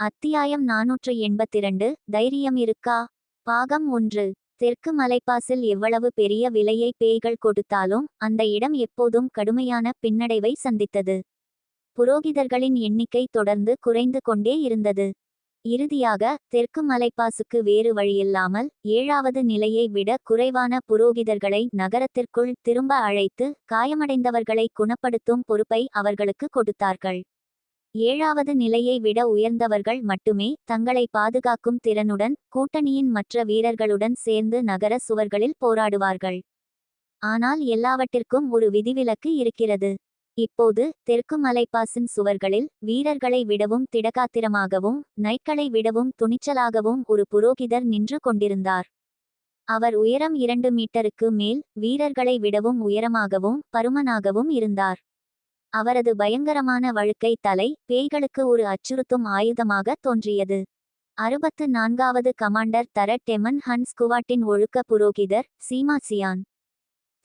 அத்தியாயம் நாநூற்று எண்பத்திரண்டு. தைரியம் இருக்கா பாகம் ஒன்று. தெற்கு மலைப்பாசில் எவ்வளவு பெரிய விலையை பேய்கள் கொடுத்தாலும் அந்த இடம் எப்போதும் கடுமையான பின்னடைவை சந்தித்தது. புரோகிதர்களின் எண்ணிக்கை தொடர்ந்து குறைந்து கொண்டே இருந்தது. இறுதியாக தெற்கு மலைப்பாசுக்கு வேறு வழியில்லாமல் ஏழாவது நிலையை விட குறைவான புரோகிதர்களை நகரத்திற்குள் திரும்ப அழைத்து காயமடைந்தவர்களை குணப்படுத்தும் பொறுப்பை அவர்களுக்கு கொடுத்தார்கள். ஏழாவது நிலையை விட உயர்ந்தவர்கள் மட்டுமே தங்களை பாதுகாக்கும் திறனுடன் கூட்டணியின் மற்ற வீரர்களுடன் சேர்ந்து நகர சுவர்களில் போராடுவார்கள். ஆனால் எல்லாவற்றிற்கும் ஒரு விதிவிலக்கு இருக்கிறது. இப்போது தெற்கு மலைப்பாசின் சுவர்களில் வீரர்களை விடவும் திடகாத்திரமாகவும் நைட்களை விடவும் துணிச்சலாகவும் ஒரு புரோகிதர் நின்று கொண்டிருந்தார். அவர் உயரம் இரண்டு மீட்டருக்கு மேல் வீரர்களை விடவும் உயரமாகவும் பருமனாகவும் இருந்தார். அவரது பயங்கரமான வழுக்கை தலை பேய்களுக்கு ஒரு அச்சுறுத்தும் ஆயுதமாக தோன்றியது. அறுபத்து நான்காவது கமாண்டர் தர டெமன் ஹன் ஸ்குவாட்டின் ஒழுக்க புரோகிதர் சீமா சியான்.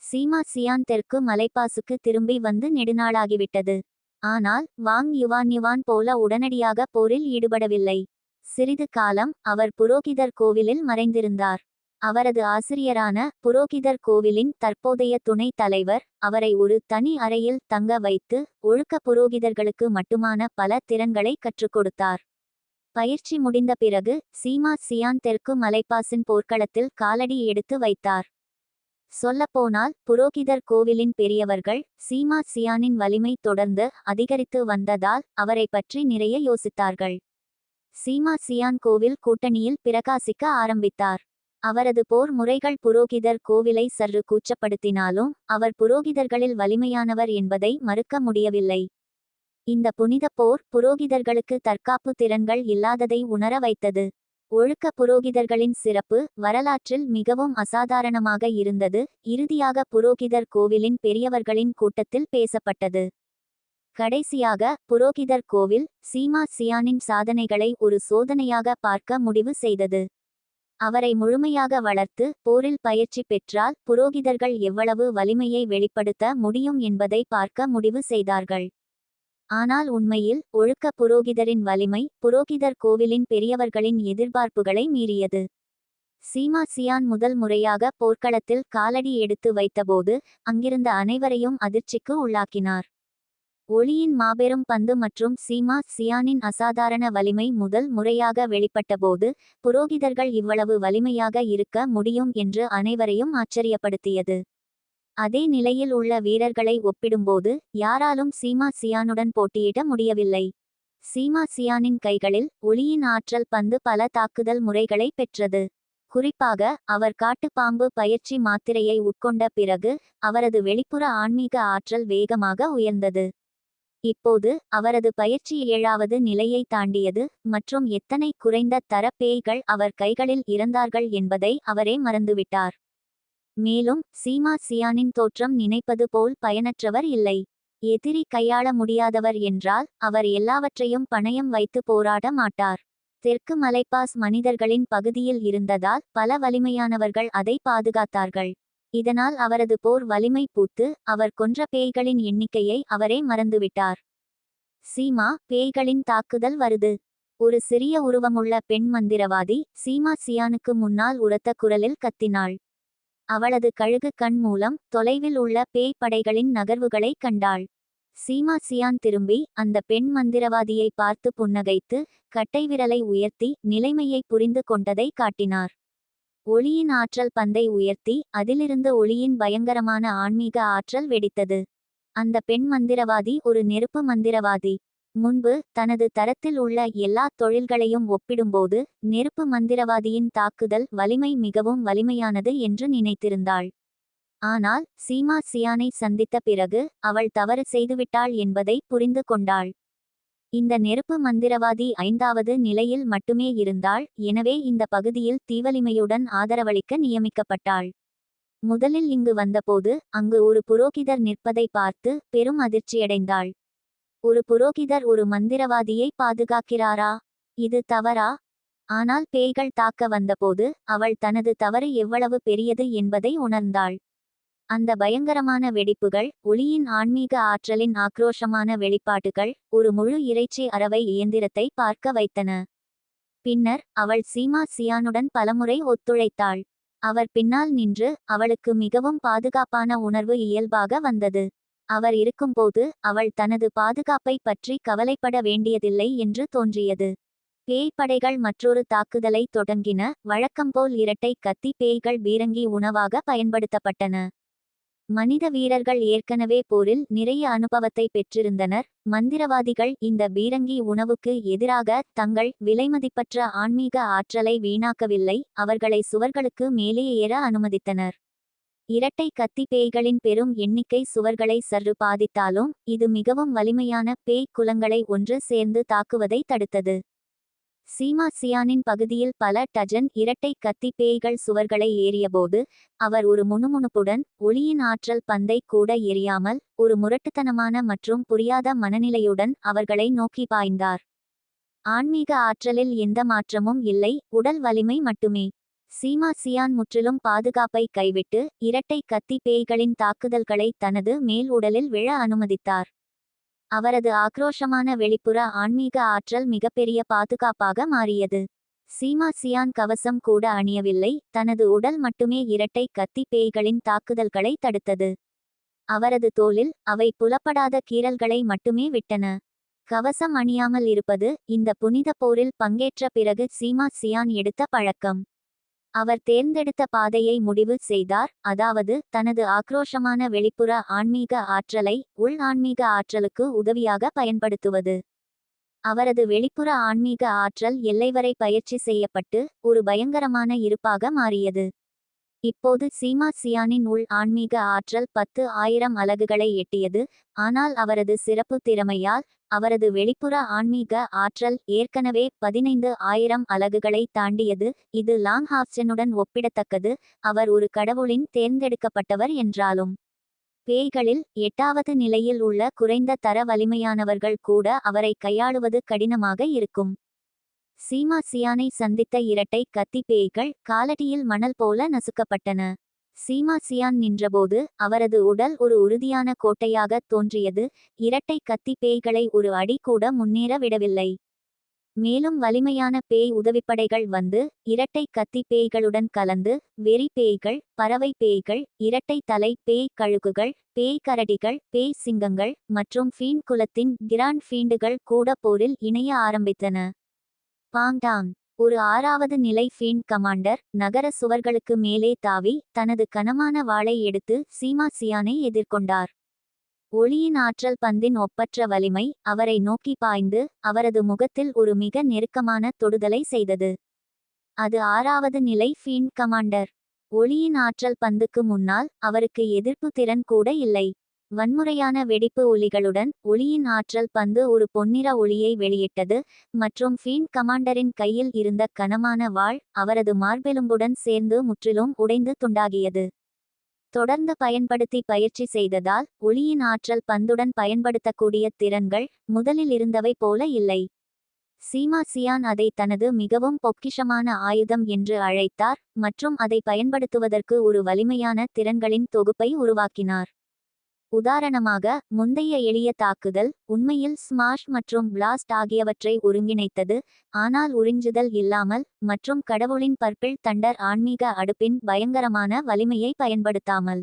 சீமா சியான் தெற்கு மலைப்பாசுக்கு திரும்பி வந்து நெடுநாளாகிவிட்டது. ஆனால் வாங் யுவான் யுவான் போல உடனடியாக போரில் ஈடுபடவில்லை. சிறிது காலம் அவர் புரோகிதர் கோவிலில் மறைந்திருந்தார். அவரது ஆசிரியரான புரோகிதர் கோவிலின் தற்போதைய துணை தலைவர் அவரை ஒரு தனி அறையில் தங்க வைத்து ஒழுக்க புரோகிதர்களுக்கு மட்டுமான பல திறன்களை கற்றுக் கொடுத்தார் பயிற்சி முடிந்த பிறகு சீமா சியான் தெற்கு மலைப்பாசின் போர்க்களத்தில் காலடி எடுத்து வைத்தார். சொல்லப்போனால் புரோகிதர் கோவிலின் பெரியவர்கள் சீமா சியானின் வலிமை தொடர்ந்து அதிகரித்து வந்ததால் அவரை பற்றி நிறைய யோசித்தார்கள். சீமா சியான் கோவில் கூட்டணியில் பிரகாசிக்க ஆரம்பித்தார். அவரது போர் முறைகள் புரோகிதர் கோவிலை சற்று கூச்சப்படுத்தினாலும் அவர் புரோகிதர்களில் வலிமையானவர் என்பதை மறுக்க முடியவில்லை. இந்த புனித போர் புரோகிதர்களுக்கு தற்காப்பு திறன்கள் இல்லாததை உணர வைத்தது. ஒழுக்க புரோகிதர்களின் சிறப்பு வரலாற்றில் மிகவும் அசாதாரணமாக இருந்தது இறுதியாக புரோகிதர் கோவிலின் பெரியவர்களின் கூட்டத்தில் பேசப்பட்டது. கடைசியாக புரோகிதர் கோவில் சீமா சியானின் சாதனைகளை ஒரு சோதனையாக பார்க்க முடிவு செய்தது. அவரை முழுமையாக வளர்த்து போரில் பயிற்சி பெற்றால் புரோகிதர்கள் எவ்வளவு வலிமையை வெளிப்படுத்த முடியும் என்பதை பார்க்க முடிவு செய்தார்கள். ஆனால் உண்மையில் ஒழுக்க புரோகிதரின் வலிமை புரோகிதர் கோவிலின் பெரியவர்களின் எதிர்பார்ப்புகளை மீறியது. சீமா சியான் முதல் முறையாக போர்க்களத்தில் காலடி எடுத்து வைத்தபோது அங்கிருந்த அனைவரையும் அதிர்ச்சிக்கு உள்ளாக்கினார். ஒளியின் மாபெரும் பந்து மற்றும் சீமா சியானின் அசாதாரண வலிமை முதல் முறையாக வெளிப்பட்டபோது புரோகிதர்கள் இவ்வளவு வலிமையாக இருக்க முடியும் என்று அனைவரையும் ஆச்சரியப்படுத்தியது. அதே நிலையில் உள்ள வீரர்களை ஒப்பிடும்போது யாராலும் சீமா சியானுடன் போட்டியிட முடியவில்லை. சீமா சியானின் கைகளில் ஒளியின் ஆற்றல் பந்து பல தாக்குதல் முறைகளை பெற்றது. குறிப்பாக அவர் காட்டுப்பாம்பு பயிற்சி மாத்திரையை உட்கொண்ட பிறகு அவரது வெளிப்புற ஆன்மீக ஆற்றல் வேகமாக உயர்ந்தது. இப்போது அவரது பயிற்சி ஏழாவது நிலையை தாண்டியது மற்றும் எத்தனை குறைந்த தர பேய்கள் அவர் கைகளில் இறந்தார்கள் என்பதை அவரே மறந்துவிட்டார். மேலும் சீமா சியானின் தோற்றம் நினைப்பது போல் பயனற்றவர் இல்லை. எதிரி கையாள முடியாதவர் என்றால் அவர் எல்லாவற்றையும் பணயம் வைத்து போராட மாட்டார். தெற்கு மலைப்பாஸ் மனிதர்களின் பகுதியில் இருந்ததால் பல வலிமையானவர்கள் அதை பாதுகாத்தார்கள். இதனால் அவரது போர் வலிமை பூத்து அவர் கொன்ற பேய்களின் எண்ணிக்கையை அவரே மறந்துவிட்டார். சீமா பேய்களின் தாக்குதல் வருது. ஒரு சிறிய உருவமுள்ள பெண் மந்திரவாதி சீமா சியானுக்கு முன்னால் உரத்த குரலில் கத்தினாள். அவளது கழுகு கண் மூலம் தொலைவில் உள்ள பேய் படைகளின் நகர்வுகளை கண்டாள். சீமா சியான் திரும்பி அந்த பெண் மந்திரவாதியை பார்த்து புன்னகைத்து கட்டை விரலை உயர்த்தி நிலைமையை புரிந்து கொண்டதை காட்டினார். ஒளியின் ஆற்றல் பந்தை உயர்த்தி அதிலிருந்து ஒளியின் பயங்கரமான ஆன்மீக ஆற்றல் வெடித்தது. அந்த பெண் மந்திரவாதி ஒரு நெருப்பு மந்திரவாதி. முன்பு தனது தரத்தில் உள்ள எல்லா தொழில்களையும் ஒப்பிடும்போது நெருப்பு மந்திரவாதியின் தாக்குதல் வலிமை மிகவும் வலிமையானது என்று நினைத்திருந்தாள். ஆனால் சீமா சியானை சந்தித்த பிறகு அவள் தவறு செய்துவிட்டாள் என்பதை புரிந்து கொண்டாள். இந்த நெருப்பு மந்திரவாதி ஐந்தாவது நிலையில் மட்டுமே இருந்தாள் எனவே இந்த பகுதியில் தீவலிமையுடன் ஆதரவளிக்க நியமிக்கப்பட்டாள். முதலில் இங்கு வந்தபோது அங்கு ஒரு புரோகிதர் நிற்பதை பார்த்து பெரும் அதிர்ச்சியடைந்தாள். ஒரு புரோகிதர் ஒரு மந்திரவாதியை பாதுகாக்கிறாரா? இது தவறா? ஆனால் பேய்கள் தாக்க வந்தபோது அவள் தனது தவறு எவ்வளவு பெரியது என்பதை உணர்ந்தாள். அந்த பயங்கரமான வெடிப்புகள் ஒளியின் ஆன்மீக ஆற்றலின் ஆக்ரோஷமான வெளிப்பாடுகள் ஒரு முழு இறைச்சி அறவை இயந்திரத்தை பார்க்க வைத்தன. பின்னர் அவள் சீமா சியானுடன் பலமுறை ஒத்துழைத்தாள். அவர் பின்னால் நின்று அவளுக்கு மிகவும் பாதுகாப்பான உணர்வு இயல்பாக வந்தது. அவர் இருக்கும்போது அவள் தனது பாதுகாப்பை பற்றி கவலைப்பட வேண்டியதில்லை என்று தோன்றியது. பேய் படைகள் மற்றொரு தாக்குதலை தொடங்கின வழக்கம்போல் இரட்டை கத்தி பேய்கள் பீரங்கி உணவாக பயன்படுத்தப்பட்டன. மனித வீரர்கள் ஏற்கனவே போரில் நிறைய அனுபவத்தை பெற்றிருந்தனர். மந்திரவாதிகள் இந்த பீரங்கி உணவுக்கு எதிராக தங்கள் விலைமதிப்பற்ற ஆன்மீக ஆற்றலை வீணாக்கவில்லை அவர்களை சுவர்களுக்கு மேலே ஏற அனுமதித்தனர். இரட்டை கத்தி பேய்களின் பெரும் எண்ணிக்கை சுவர்களை சற்று பாதித்தாலும் இது மிகவும் வலிமையான பேய் குலங்களை ஒன்று சேர்ந்து தாக்குவதை தடுத்தது. சீமா சியானின் பகுதியில் பல டஜன் இரட்டை கத்தி பேய்கள் சுவர்களை ஏறியபோது அவர் ஒரு முணுமுணுப்புடன் ஒளியின் ஆற்றல் பந்தை கூட எரியாமல் ஒரு முரட்டுத்தனமான மற்றும் புரியாத மனநிலையுடன் அவர்களை நோக்கி பாய்ந்தார். ஆன்மீக ஆற்றலில் எந்த மாற்றமும் இல்லை உடல் வலிமை மட்டுமே. சீமா சியான் முற்றிலும் பாதுகாப்பை கைவிட்டு இரட்டை கத்தி பேய்களின் தாக்குதல்களை தனது மேல் உடலில் விழ அனுமதித்தார். அவரது ஆக்ரோஷமான வெளிப்புற ஆன்மீக ஆற்றல் மிகப்பெரிய பாதுகாப்பாக மாறியது. சீமா சியான் கவசம் கூட அணியவில்லை தனது உடல் மட்டுமே இரட்டை கத்தி பேய்களின் தாக்குதல்களை தடுத்தது. அவரது தோலில் அவை புலப்படாத கீறல்களை மட்டுமே விட்டன. கவசம் அணியாமல் இருப்பது இந்த புனித போரில் பங்கேற்ற பிறகு சீமா சியான் எடுத்த பழக்கம். அவர் தேர்ந்தெடுத்த பாதையை முடிவு செய்தார். அதாவது தனது ஆக்ரோஷமான வெளிப்புற ஆன்மீக ஆற்றலை உள் ஆன்மீக ஆற்றலுக்கு உதவியாக பயன்படுத்துவது. அவரது வெளிப்புற ஆன்மீக ஆற்றல் எல்லைவரை பயிற்சி செய்யப்பட்டு ஒரு பயங்கரமான இருப்பாக மாறியது. இப்போது சீமா சியானின் உள் ஆன்மீக ஆற்றல் பத்து ஆயிரம் அலகுகளை எட்டியது. ஆனால் அவரது சிறப்பு திறமையால் அவரது வெளிப்புற ஆன்மீக ஆற்றல் ஏற்கனவே பதினைந்து ஆயிரம் அலகுகளை தாண்டியது. இது லாங் ஹாப்சனுடன் ஒப்பிடத்தக்கது. அவர் ஒரு கடவுளின் தேர்ந்தெடுக்கப்பட்டவர் என்றாலும். பேய்களில் எட்டாவது நிலையில் உள்ள குறைந்த தர வலிமையானவர்கள் கூட அவரை கையாளுவது கடினமாக இருக்கும். சீமா சியானை சந்தித்த இரட்டை கத்தி பேய்கள் காலடியில் மணல் போல நசுக்கப்பட்டன. சீமா சியான் நின்றபோது அவரது உடல் ஒரு உறுதியான கோட்டையாக தோன்றியது. இரட்டை கத்தி பேய்களை ஒரு அடி கூட முன்னேற விடவில்லை. மேலும் வலிமையான பேய் உதவிப்படைகள் வந்து இரட்டை கத்தி பேய்களுடன் கலந்து வெறி பேய்கள் பறவை பேய்கள் இரட்டை தலை பேய் கழுகுகள் பேய் கரடிகள் பேய் சிங்கங்கள் மற்றும் ஃபீன் குலத்தின் கிராண்ட் ஃபீண்டுகள் கூட போரில் இணைய ஆரம்பித்தன. பாங்டாங். ஒரு ஆறாவது நிலை ஃபீண்ட் கமாண்டர் நகர சுவர்களுக்கு மேலே தாவி தனது கனமான வாளை எடுத்து சீமா சியானை எதிர்கொண்டார். ஒளியின் ஆற்றல் பந்தின் ஒப்பற்ற வலிமை அவரை நோக்கி பாய்ந்து அவரது முகத்தில் ஒரு மிக நெருக்கமான தொடுதலை செய்தது. அது ஆறாவது நிலை ஃபீண்ட் கமாண்டர். ஒளியின் ஆற்றல் பந்துக்கு முன்னால் அவருக்கு எதிர்ப்பு திறன் கூட இல்லை. வன்முறையான வெடிப்பு ஒலிகளுடன் ஒளியின் ஆற்றல் பந்து ஒரு பொன்னிற ஒளியை வெளியிட்டது மற்றும் ஃபீன் கமாண்டரின் கையில் இருந்த கனமான வாள் அவரது மார்பெலும்புடன் சேர்ந்து முற்றிலும் உடைந்து துண்டாகியது. தொடர்ந்து பயன்படுத்தி பயிற்சி செய்ததால் ஒளியின் ஆற்றல் பந்துடன் பயன்படுத்தக்கூடிய திறன்கள் முதலில் இருந்தவை போல இல்லை. சீமா சியான் அதை தனது மிகவும் பொக்கிஷமான ஆயுதம் என்று அழைத்தார் மற்றும் அதை பயன்படுத்துவதற்கு ஒரு வலிமையான திறன்களின் தொகுப்பை உருவாக்கினார். உதாரணமாக முந்தைய எளிய தாக்குதல் உண்மையில் ஸ்மாஷ் மற்றும் பிளாஸ்ட் ஆகியவற்றை ஒருங்கிணைத்தது ஆனால் உறிஞ்சுதல் இல்லாமல் மற்றும் கடவுளின் பர்பிள் தண்டர் ஆன்மீக அடுப்பின் பயங்கரமான வலிமையை பயன்படுத்தாமல்.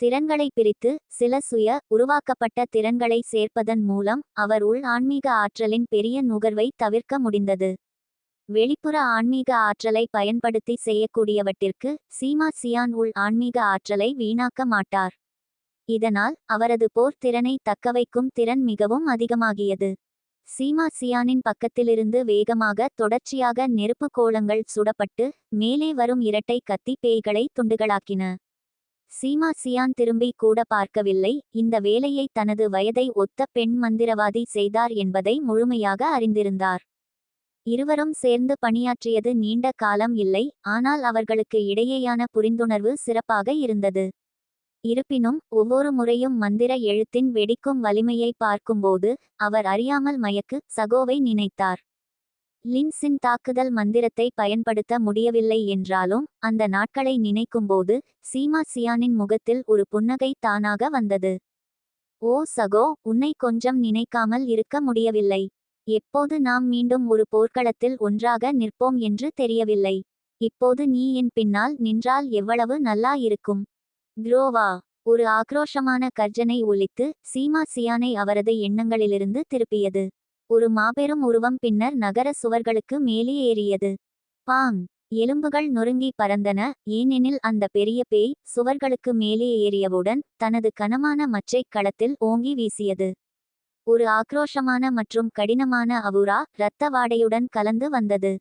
திறன்களை பிரித்து சில சுய உருவாக்கப்பட்ட திறன்களை சேர்ப்பதன் மூலம் அவர் உள் ஆன்மீக ஆற்றலின் பெரிய நுகர்வை தவிர்க்க முடிந்தது. வெளிப்புற ஆன்மீக ஆற்றலை பயன்படுத்தி செய்யக்கூடியவற்றிற்கு சீமா சியான் உள் ஆன்மீக ஆற்றலை வீணாக்க மாட்டார். இதனால் அவரது போர் திறனை தக்கவைக்கும் திறன் மிகவும் அதிகமாகியது. சீமா சியானின் பக்கத்திலிருந்து வேகமாக தொடர்ச்சியாக நெருப்பு கோலங்கள் சுடப்பட்டு மேலே வரும் இரட்டை கத்தி பேய்களை துண்டுகளாக்கின. சீமா சியான் திரும்பி கூட பார்க்கவில்லை. இந்த வேலையை தனது வயதை ஒத்த பெண் மந்திரவாதி செய்தார் என்பதை முழுமையாக அறிந்திருந்தார். இருவரும் சேர்ந்து பணியாற்றியது நீண்ட காலம் இல்லை. ஆனால் அவர்களுக்கு இடையேயான புரிந்துணர்வு சிறப்பாக இருந்தது. இருப்பினும் ஒவ்வொரு முறையும் மந்திர எழுத்தின் வெடிக்கும் வலிமையை பார்க்கும்போது அவர் அறியாமல் மயக்கு சகோவை நினைத்தார். லின்ஸின் தாக்குதல் மந்திரத்தை பயன்படுத்த முடியவில்லை என்றாலும் அந்த நாட்களை நினைக்கும்போது சீமா சியானின் முகத்தில் ஒரு புன்னகை தானாக வந்தது. ஓ சகோ உன்னை கொஞ்சம் நினைக்காமல் இருக்க முடியவில்லை. எப்போது நாம் மீண்டும் ஒரு போர்க்களத்தில் ஒன்றாக நிற்போம் என்று தெரியவில்லை. இப்போது நீ என் பின்னால் நின்றால் எவ்வளவு நல்லா இருக்கும். குரோவா ஒரு ஆக்ரோஷமான கர்ஜனை ஒலித்து சீமா சியானை அவரது எண்ணங்களிலிருந்து திருப்பியது. ஒரு மாபெரும் உருவம் பின்னர் நகர சுவர்களுக்கு மேலே ஏறியது. பாங் எலும்புகள் நொறுங்கி பறந்தன ஏனெனில் அந்த பெரிய பேய் சுவர்களுக்கு மேலே ஏறியவுடன் தனது கனமான மச்சைக் களத்தில் ஓங்கி வீசியது. ஒரு ஆக்ரோஷமான மற்றும் கடினமான அவுரா இரத்த வாடையுடன் கலந்து வந்தது.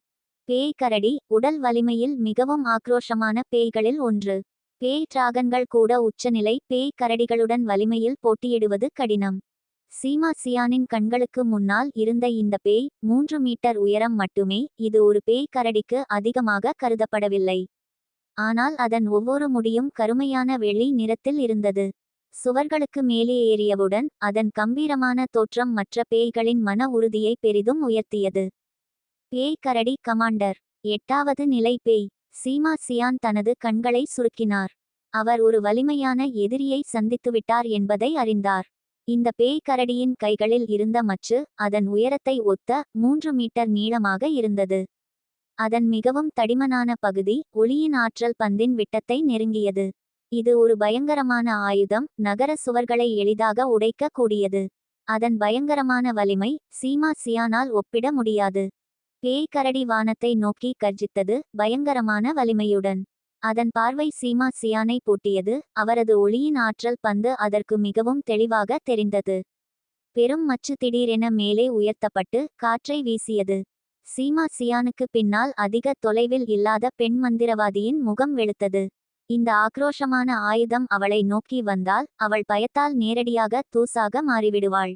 பேய் கரடி உடல் வலிமையில் மிகவும் ஆக்ரோஷமான பேய்களில் ஒன்று. பேய் டிராகன்கள் கூட உச்சநிலை பேய் கரடிகளுடன் வலிமையில் போட்டியிடுவது கடினம். சீமா சியானின் கண்களுக்கு முன்னால் இருந்த இந்த பேய் மூன்று மீட்டர் உயரம் மட்டுமே இது ஒரு பேய் கரடிக்கு அதிகமாக கருதப்படவில்லை. ஆனால் அதன் ஒவ்வொரு முடியும் கருமையான வெள்ளி நிறத்தில் இருந்தது. சுவர்களுக்கு மேலே ஏறியவுடன் அதன் கம்பீரமான தோற்றம் மற்ற பேய்களின் மன உறுதியை பெரிதும் உயர்த்தியது. பேய் கரடி கமாண்டர் எட்டாவது நிலை பேய். சீமா சியான் தனது கண்களை சுருக்கினார். அவர் ஒரு வலிமையான எதிரியை சந்தித்துவிட்டார் என்பதை அறிந்தார். இந்த பேய் கரடியின் கைகளில் இருந்த மச்சு அதன் உயரத்தை ஒத்த மூன்று மீட்டர் நீளமாக இருந்தது. அதன் மிகவும் தடிமனான பகுதி ஒளியின் ஆற்றல் பந்தின் விட்டத்தை நெருங்கியது. இது ஒரு பயங்கரமான ஆயுதம் நகர சுவர்களை எளிதாக உடைக்க கூடியது அதன் பயங்கரமான வலிமை சீமா சியானால் ஒப்பிட முடியாது. பேய் கரடி வானத்தை நோக்கி கர்ஜித்தது பயங்கரமான வலிமையுடன். அதன் பார்வை சீமா சியானை பூட்டியது அவரது ஒளியின் ஆற்றல் பந்து அதற்கு மிகவும் தெளிவாக தெரிந்தது. பெரும் மச்சு திடீரென மேலே உயர்த்தப்பட்டு காற்றை வீசியது. சீமா சியானுக்கு பின்னால் அதிக தொலைவில் இல்லாத பெண் மந்திரவாதியின் முகம் வெளுத்தது. இந்த ஆக்ரோஷமான ஆயுதம் அவளை நோக்கி வந்தால் அவள் பயத்தால் நேரடியாக தூசாக மாறிவிடுவாள்.